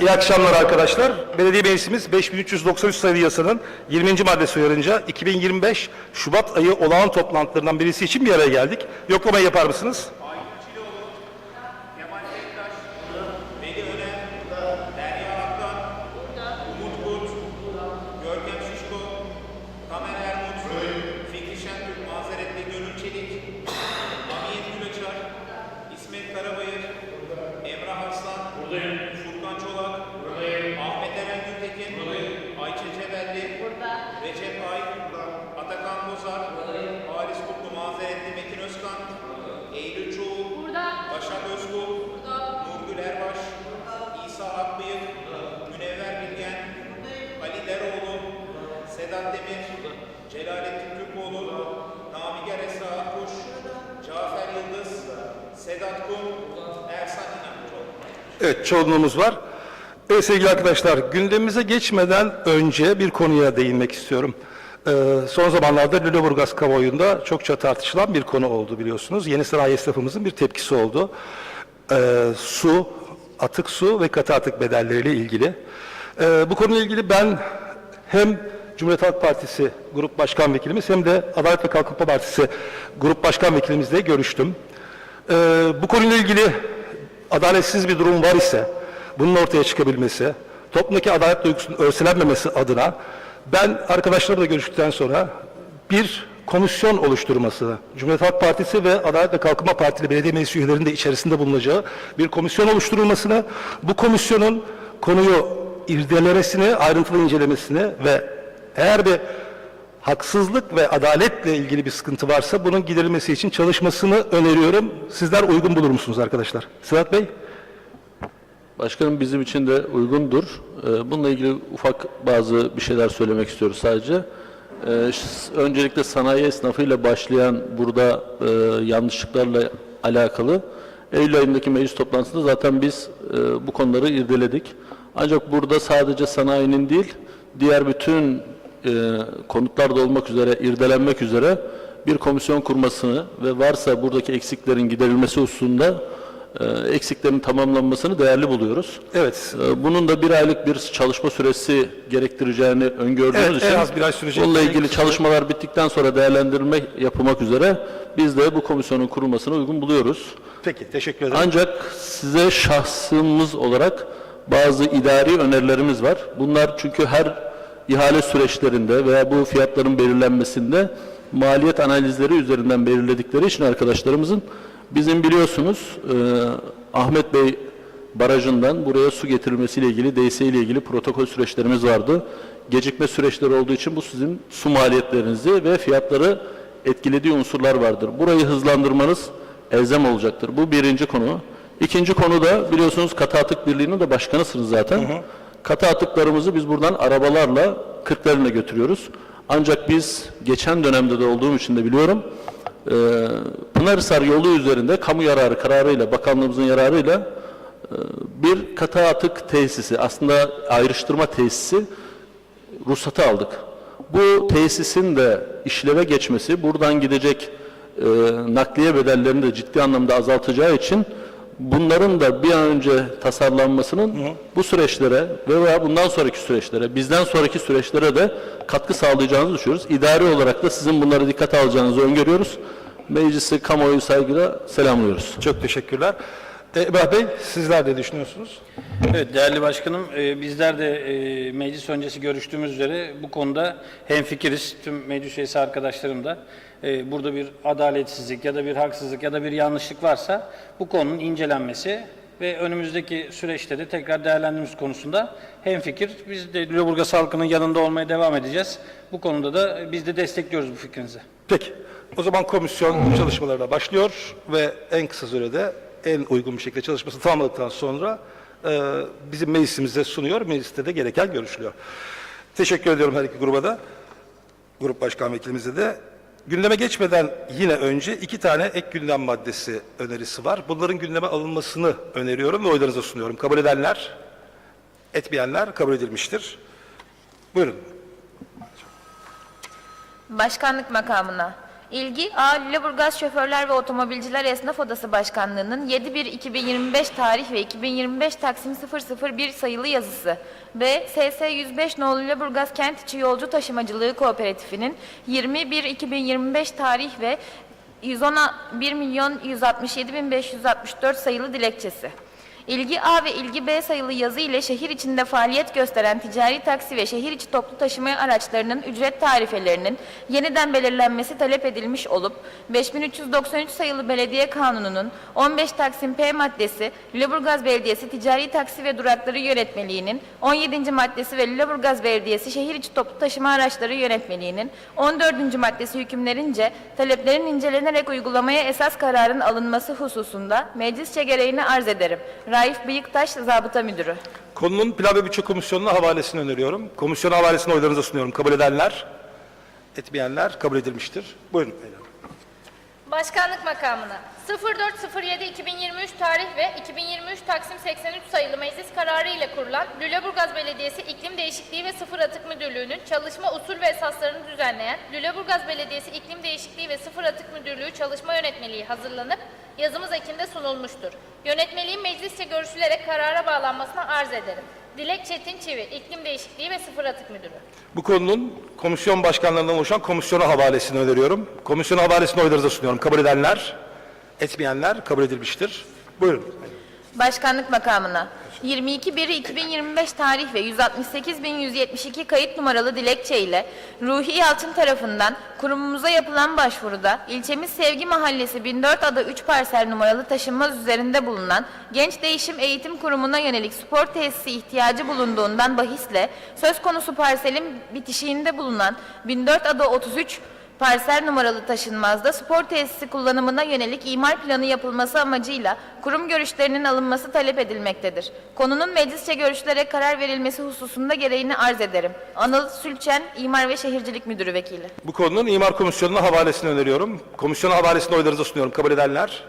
İyi akşamlar arkadaşlar. Belediye Meclisimiz 5393 sayılı yasanın 20. maddesi uyarınca 2025 Şubat ayı olağan toplantılarından birisi için bir araya geldik. Yoklamayı yapar mısınız? Sedat Kum, Ersan İnançoğlu. Evet, çoğunluğumuz var. Evet sevgili arkadaşlar, gündemimize geçmeden önce bir konuya değinmek istiyorum. Ee, son zamanlarda Lüleburgaz kamuoyunda çokça tartışılan bir konu oldu biliyorsunuz. Yeni sanayi esnafımızın bir tepkisi oldu. Ee, su, atık su ve katı atık bedelleriyle ilgili. Ee, bu konuyla ilgili ben hem Cumhuriyet Halk Partisi Grup Başkan Vekilimiz hem de Adalet ve Kalkınma Partisi Grup Başkan Vekilimizle görüştüm. Ee, bu konuyla ilgili adaletsiz bir durum var ise bunun ortaya çıkabilmesi, toplumdaki adalet duygusunun örselenmemesi adına ben arkadaşlarla görüştükten sonra bir komisyon oluşturmasını, Cumhuriyet Halk Partisi ve Adalet ve Kalkınma Partili belediye meclis üyelerinin de içerisinde bulunacağı bir komisyon oluşturulmasını, bu komisyonun konuyu irdelemesini, ayrıntılı incelemesini ve eğer bir haksızlık ve adaletle ilgili bir sıkıntı varsa bunun giderilmesi için çalışmasını öneriyorum. Sizler uygun bulur musunuz arkadaşlar? Sırat Bey? Başkanım bizim için de uygundur. Ee, Bununla ilgili ufak bazı bir şeyler söylemek istiyoruz sadece. Ee, Öncelikle sanayi esnafıyla başlayan burada e, yanlışlıklarla alakalı Eylül ayındaki meclis toplantısında zaten biz e, bu konuları irdeledik. Ancak burada sadece sanayinin değil, diğer bütün e, konutlar da olmak üzere, irdelenmek üzere bir komisyon kurmasını ve varsa buradaki eksiklerin giderilmesi hususunda e, eksiklerin tamamlanmasını değerli buluyoruz. Evet. E, Bunun da bir aylık bir çalışma süresi gerektireceğini öngördüğümüz Evet, için en az bir ay sürecek. bununla ilgili çalışmalar bittikten sonra değerlendirme yapılmak üzere biz de bu komisyonun kurulmasını uygun buluyoruz. Peki, teşekkür ederim. Ancak size şahsımız olarak bazı idari önerilerimiz var. Bunlar çünkü her ihale süreçlerinde veya bu fiyatların belirlenmesiinde maliyet analizleri üzerinden belirledikleri için arkadaşlarımızın bizim biliyorsunuz e, Ahmet Bey barajından buraya su getirilmesiyle ilgili DS ile ilgili protokol süreçlerimiz vardı. Gecikme süreçleri olduğu için bu sizin su maliyetlerinizi ve fiyatları etkilediği unsurlar vardır. Burayı hızlandırmanız elzem olacaktır. Bu birinci konu. İkinci konu da biliyorsunuz katı atık birliğinin de başkanısınız zaten. Katı atıklarımızı biz buradan arabalarla Kırklareli'ne götürüyoruz. Ancak biz geçen dönemde de olduğum için de biliyorum e, Pınarhisar yolu üzerinde kamu yararı kararıyla, bakanlığımızın yararıyla e, bir katı atık tesisi, aslında ayrıştırma tesisi ruhsatı aldık. Bu tesisin de işleve geçmesi, buradan gidecek e, nakliye bedellerini de ciddi anlamda azaltacağı için bunların da bir an önce tasarlanmasının bu süreçlere ve veya bundan sonraki süreçlere, bizden sonraki süreçlere de katkı sağlayacağınızı düşünüyoruz. İdari olarak da sizin bunları dikkate alacağınızı öngörüyoruz. Meclisi kamuoyu saygıyla selamlıyoruz. Çok teşekkürler. E, Emrah Bey, sizler ne düşünüyorsunuz? Evet değerli başkanım e, bizler de e, meclis öncesi görüştüğümüz üzere bu konuda hemfikiriz. Tüm meclis üyesi arkadaşlarım da e, burada bir adaletsizlik ya da bir haksızlık ya da bir yanlışlık varsa bu konunun incelenmesi ve önümüzdeki süreçte de tekrar değerlendirmemiz konusunda hemfikir. Biz de Lüleburgaz halkının yanında olmaya devam edeceğiz. Bu konuda da biz de destekliyoruz bu fikrinizi. Peki, o zaman komisyon çalışmalarına başlıyor ve en kısa sürede en uygun bir şekilde çalışmasını tamamladıktan sonra e, bizim meclisimize sunuyor. Mecliste de gereken görüşülüyor. Teşekkür ediyorum her iki gruba da. Grup başkan vekilimize de. Gündeme geçmeden yine önce iki tane ek gündem maddesi önerisi var. Bunların gündeme alınmasını öneriyorum ve oylarınıza sunuyorum. Kabul edenler, etmeyenler kabul edilmiştir. Buyurun. Başkanlık makamına İlgi A. Lüleburgaz Şoförler ve Otomobilciler Esnaf Odası Başkanlığı'nın 7-1-2025 tarih ve 2025 Taksim 001 sayılı yazısı. B. SS 105 Nolu Lüleburgaz Kent İçi Yolcu Taşımacılığı Kooperatifi'nin 21-2025 tarih ve 111 milyon 167 bin 564 sayılı dilekçesi. İlgi A ve İlgi B sayılı yazı ile şehir içinde faaliyet gösteren ticari taksi ve şehir içi toplu taşıma araçlarının ücret tarifelerinin yeniden belirlenmesi talep edilmiş olup 5393 sayılı Belediye Kanunu'nun 15 Taksim P maddesi Lüleburgaz Belediyesi Ticari Taksi ve Durakları Yönetmeliği'nin 17. maddesi ve Lüleburgaz Belediyesi Şehir içi toplu taşıma araçları yönetmeliğinin 14. maddesi hükümlerince taleplerin incelenerek uygulamaya esas kararın alınması hususunda meclisçe gereğini arz ederim. Raif Bıyıktaş, Zabıta Müdürü. Konunun Plan ve Bütçe Komisyonu'na havalesini öneriyorum. Komisyona havalesini oylarınıza sunuyorum. Kabul edenler, etmeyenler kabul edilmiştir. Buyurun. Başkanlık makamına 04.07.2023 tarih ve 2023 Taksim 83 sayılı meclis kararı ile kurulan Lüleburgaz Belediyesi İklim Değişikliği ve Sıfır Atık Müdürlüğü'nün çalışma usul ve esaslarını düzenleyen Lüleburgaz Belediyesi İklim Değişikliği ve Sıfır Atık Müdürlüğü Çalışma Yönetmeliği hazırlanıp yazımız ekinde sunulmuştur. Yönetmeliğin meclisçe görüşülerek karara bağlanmasına arz ederim. Dilek Çetin Çivi, İklim Değişikliği ve Sıfır Atık Müdürü. Bu konunun komisyon başkanlarından oluşan komisyona havalesini öneriyorum. Komisyona havalesini oylarınıza sunuyorum. Kabul edenler, etmeyenler kabul edilmiştir. Buyurun. Başkanlık makamına 22.1.2025 tarih ve 168.172 kayıt numaralı dilekçe ile Ruhi Yalçın tarafından kurumumuza yapılan başvuruda ilçemiz Sevgi Mahallesi 1004 ada 3 parsel numaralı taşınmaz üzerinde bulunan Genç Değişim Eğitim Kurumu'na yönelik spor tesisi ihtiyacı bulunduğundan bahisle söz konusu parselin bitişiğinde bulunan 1004 ada 33 Parsel numaralı taşınmazda spor tesisi kullanımına yönelik imar planı yapılması amacıyla kurum görüşlerinin alınması talep edilmektedir. Konunun meclisçe görüşülerek karar verilmesi hususunda gereğini arz ederim. Anıl Sülçen, İmar ve Şehircilik Müdürü Vekili. Bu konunun imar komisyonuna havalesini öneriyorum. Komisyona havalesini oylarınıza sunuyorum. Kabul edenler,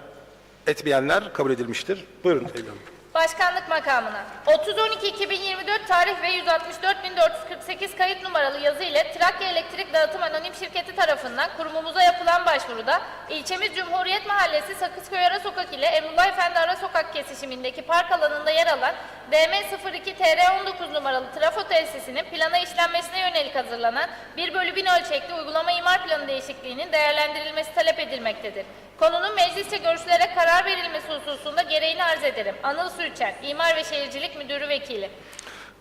etmeyenler kabul edilmiştir. Buyurun Evli. Başkanlık makamına 30.12.2024 tarih ve 164.448 kayıt numaralı yazı ile Trakya Elektrik Dağıtım Anonim Şirketi tarafından kurumumuza yapılan başvuruda ilçemiz Cumhuriyet Mahallesi Sakızköy Ara Sokak ile Emrullah Efendi Ara Sokak kesişimindeki park alanında yer alan DM02 TR19 numaralı trafo tesisinin plana işlenmesine yönelik hazırlanan 1 bölü 1000 ölçekli uygulama imar planı değişikliğinin değerlendirilmesi talep edilmektedir. Konunun meclisçe görüşülerek karar verilmesi hususunda gereğini arz ederim. Anıl Sürçen, İmar ve Şehircilik Müdürü Vekili.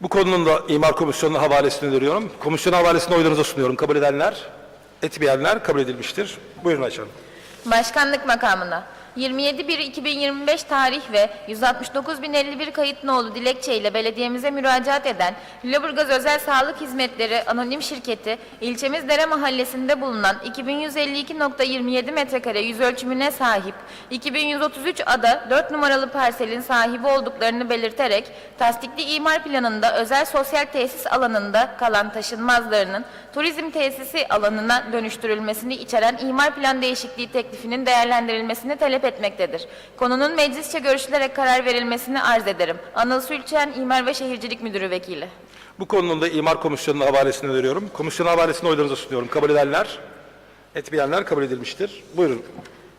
Bu konunun da imar komisyonuna havalesini öneriyorum. Komisyon havalesini oylarınıza sunuyorum. Kabul edenler, etmeyenler kabul edilmiştir. Buyurun Hanım. Başkanlık makamına 27.1.2025 tarih ve 169.051 kayıt nolu dilekçe ile belediyemize müracaat eden Lüleburgaz Özel Sağlık Hizmetleri Anonim Şirketi ilçemiz Dere Mahallesi'nde bulunan 2152.27 metrekare yüz ölçümüne sahip 2133 ada 4 numaralı parselin sahibi olduklarını belirterek tasdikli imar planında özel sosyal tesis alanında kalan taşınmazlarının turizm tesisi alanına dönüştürülmesini içeren imar plan değişikliği teklifinin değerlendirilmesini talep etmektedir. Konunun meclisçe görüşülerek karar verilmesini arz ederim. Anıl Sülçen, İmar ve Şehircilik Müdürü Vekili. Bu konunun da imar komisyonuna havalesini öneriyorum. Komisyon havalesini oylarınıza sunuyorum. Kabul edenler, etmeyenler kabul edilmiştir. Buyurun.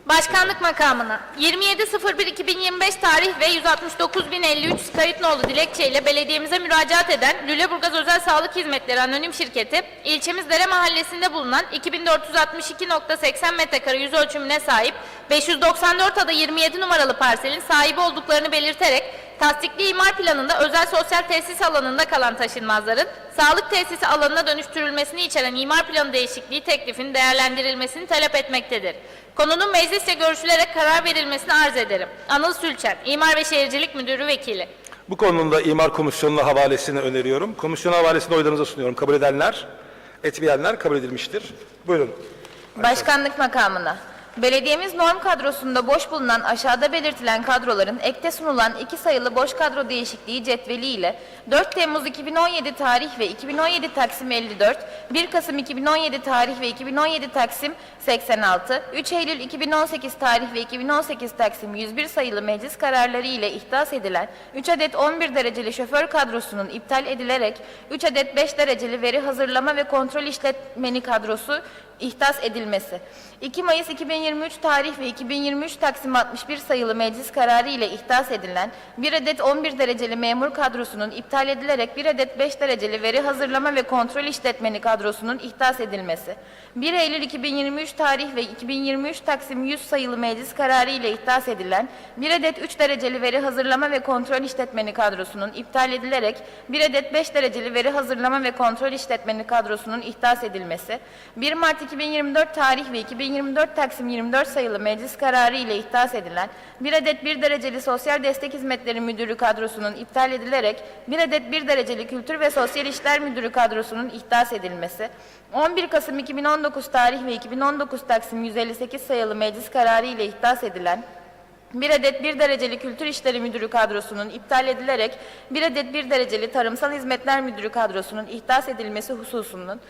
Başkanlık makamına 27.01.2025 tarih ve 169.053 kayıt nolu dilekçeyle belediyemize müracaat eden Lüleburgaz Özel Sağlık Hizmetleri Anonim Şirketi, ilçemiz Dere Mahallesi'nde bulunan 2462.80 metrekare yüz ölçümüne sahip 594 ada 27 numaralı parselin sahibi olduklarını belirterek tasdikli imar planında özel sosyal tesis alanında kalan taşınmazların sağlık tesisi alanına dönüştürülmesini içeren imar planı değişikliği teklifinin değerlendirilmesini talep etmektedir. Konunun meclisle görüşülerek karar verilmesini arz ederim. Anıl Sülçen, İmar ve Şehircilik Müdürü Vekili. Bu konunun da imar komisyonuna havalesini öneriyorum. Komisyon havalesini oylarınıza sunuyorum. Kabul edenler, etmeyenler kabul edilmiştir. Buyurun. Başkanlık makamına Belediyemiz norm kadrosunda boş bulunan aşağıda belirtilen kadroların ekte sunulan iki sayılı boş kadro değişikliği cetveli ile 4 Temmuz 2017 tarih ve 2017 Taksim 54, 1 Kasım 2017 tarih ve 2017 Taksim 86, 3 Eylül 2018 tarih ve 2018 Taksim 101 sayılı meclis kararları ile ihdas edilen 3 adet 11 dereceli şoför kadrosunun iptal edilerek 3 adet 5 dereceli veri hazırlama ve kontrol işletmeni kadrosu ihdas edilmesi. 2 Mayıs 2023 tarih ve 2023 Taksim 61 sayılı meclis kararı ile ihdas edilen 1 adet 11 dereceli memur kadrosunun iptal edilerek 1 adet 5 dereceli veri hazırlama ve kontrol işletmeni kadrosunun ihdas edilmesi. 1 Eylül 2023 tarih ve 2023 Taksim 100 sayılı meclis kararı ile ihdas edilen 1 adet 3 dereceli veri hazırlama ve kontrol işletmeni kadrosunun iptal edilerek 1 adet 5 dereceli veri hazırlama ve kontrol işletmeni kadrosunun ihdas edilmesi. 1 Mart 2024 tarih ve 2024 Taksim 24 sayılı meclis kararı ile ihdas edilen 1 adet 1 dereceli Sosyal Destek Hizmetleri Müdürü kadrosunun iptal edilerek 1 adet 1 dereceli Kültür ve Sosyal İşler Müdürü kadrosunun ihdas edilmesi. 11 Kasım 2019 tarih ve 2019 Taksim 158 sayılı meclis kararı ile ihdas edilen bir adet bir dereceli Kültür İşleri Müdürü kadrosunun iptal edilerek bir adet bir dereceli Tarımsal Hizmetler Müdürü kadrosunun ihdas edilmesi hususunun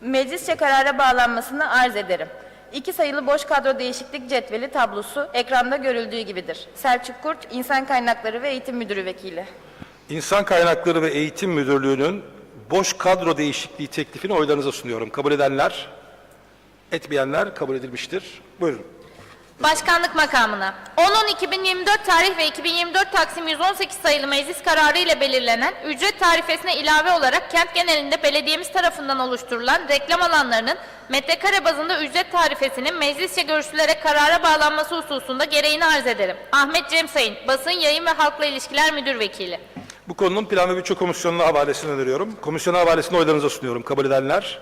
meclisçe karara bağlanmasını arz ederim. İki sayılı boş kadro değişiklik cetveli tablosu ekranda görüldüğü gibidir. Selçuk Kurt, İnsan Kaynakları ve Eğitim Müdürü Vekili. İnsan Kaynakları ve Eğitim Müdürlüğü'nün boş kadro değişikliği teklifini oylarınıza sunuyorum. Kabul edenler, etmeyenler kabul edilmiştir. Buyurun. Başkanlık makamına 10-10-2024 tarih ve 2024 Taksim 118 sayılı meclis kararı ile belirlenen ücret tarifesine ilave olarak kent genelinde belediyemiz tarafından oluşturulan reklam alanlarının metrekare bazında ücret tarifesinin meclisçe görüşülerek karara bağlanması hususunda gereğini arz ederim. Ahmet Cem Sayın, Basın Yayın ve Halkla İlişkiler Müdür Vekili. Bu konunun Plan ve Bütçe Komisyonu'na havalesini öneriyorum. Komisyona havalesini oylarınıza sunuyorum. Kabul edenler,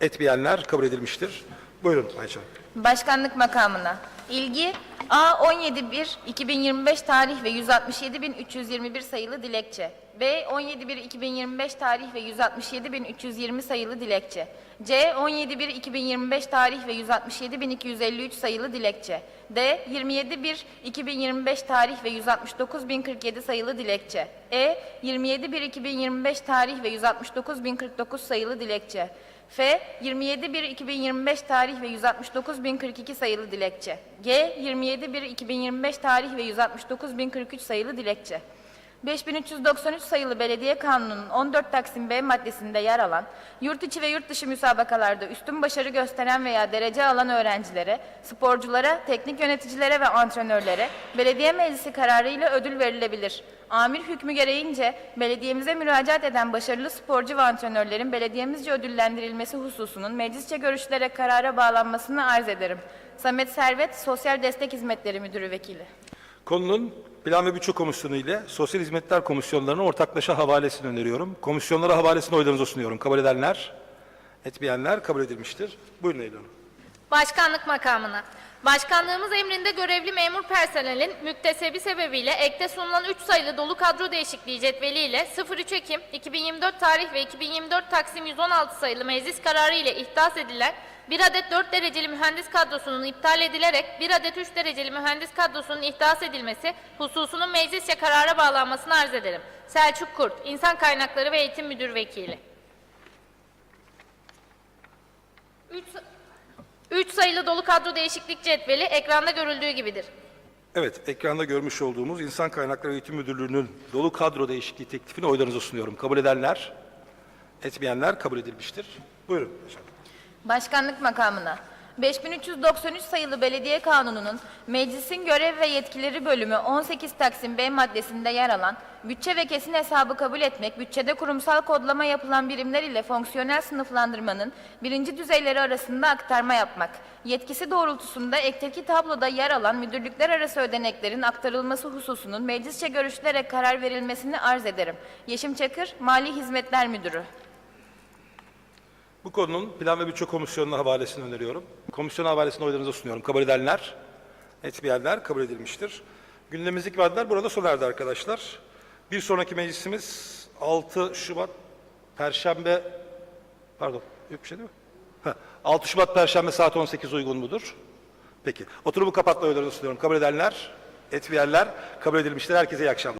etmeyenler kabul edilmiştir. Buyurun Ayça. Başkanlık makamına. İlgi A 17.1.2025 tarih ve 167.321 sayılı dilekçe. B 17.1.2025 tarih ve 167.320 sayılı dilekçe. C 17.1.2025 tarih ve 167.253 sayılı dilekçe. D 27.1.2025 tarih ve 169.047 sayılı dilekçe. E 27.1.2025 tarih ve 169.049 sayılı dilekçe. F 27.1.2025 tarih ve 169.042 sayılı dilekçe. G 27.1.2025 tarih ve 169.043 sayılı dilekçe. 5393 sayılı Belediye Kanunu'nun 14 Taksim B maddesinde yer alan, yurt içi ve yurt dışı müsabakalarda üstün başarı gösteren veya derece alan öğrencilere, sporculara, teknik yöneticilere ve antrenörlere belediye meclisi kararıyla ödül verilebilir. Amir hükmü gereğince belediyemize müracaat eden başarılı sporcu ve antrenörlerin belediyemizce ödüllendirilmesi hususunun meclisçe görüşülere karara bağlanmasını arz ederim. Samet Servet, Sosyal Destek Hizmetleri Müdürü Vekili. Konunun Plan ve Bütçe Komisyonu ile Sosyal Hizmetler Komisyonlarına ortaklaşa havalesini öneriyorum. Komisyonlara havalesini oylarınıza sunuyorum. Kabul edenler, etmeyenler kabul edilmiştir. Buyurun Eylül Hanım. Başkanlık makamına. Başkanlığımız emrinde görevli memur personelin müktesebi sebebiyle ekte sunulan 3 sayılı dolu kadro değişikliği cetveliyle 03 Ekim 2024 tarih ve 2024 Taksim 116 sayılı meclis kararı ile ihdas edilen 1 adet 4 dereceli mühendis kadrosunun iptal edilerek 1 adet 3 dereceli mühendis kadrosunun ihdas edilmesi hususunun meclisçe karara bağlanmasını arz ederim. Selçuk Kurt, İnsan Kaynakları ve Eğitim Müdür Vekili. 3 Üç sayılı dolu kadro değişiklik cetveli ekranda görüldüğü gibidir. Evet, ekranda görmüş olduğumuz İnsan Kaynakları Eğitim Müdürlüğü'nün dolu kadro değişikliği teklifini oylarınıza sunuyorum. Kabul edenler, etmeyenler kabul edilmiştir. Buyurun. Başkanlık makamına. 5393 sayılı Belediye Kanunu'nun Meclisin Görev ve Yetkileri bölümü 18 Taksim B maddesinde yer alan bütçe ve kesin hesabı kabul etmek, bütçede kurumsal kodlama yapılan birimler ile fonksiyonel sınıflandırmanın birinci düzeyleri arasında aktarma yapmak, yetkisi doğrultusunda ekteki tabloda yer alan müdürlükler arası ödeneklerin aktarılması hususunun meclisçe görüşülerek karar verilmesini arz ederim. Yeşim Çakır, Mali Hizmetler Müdürü. Bu konunun Plan ve Bütçe Komisyonu'na havalesini öneriyorum. Komisyon havalesini oylarınıza sunuyorum. Kabul edenler, etmeyenler kabul edilmiştir. Gündemimizdeki maddeler burada sona erdi arkadaşlar. Bir sonraki meclisimiz 6 Şubat Perşembe, pardon, yok bir şey değil mi? Heh, 6 Şubat Perşembe saat 18 uygun mudur? Peki. Oturumu kapatma oylarını sunuyorum. Kabul edenler, etmeyenler kabul edilmiştir. Herkese iyi akşamlar.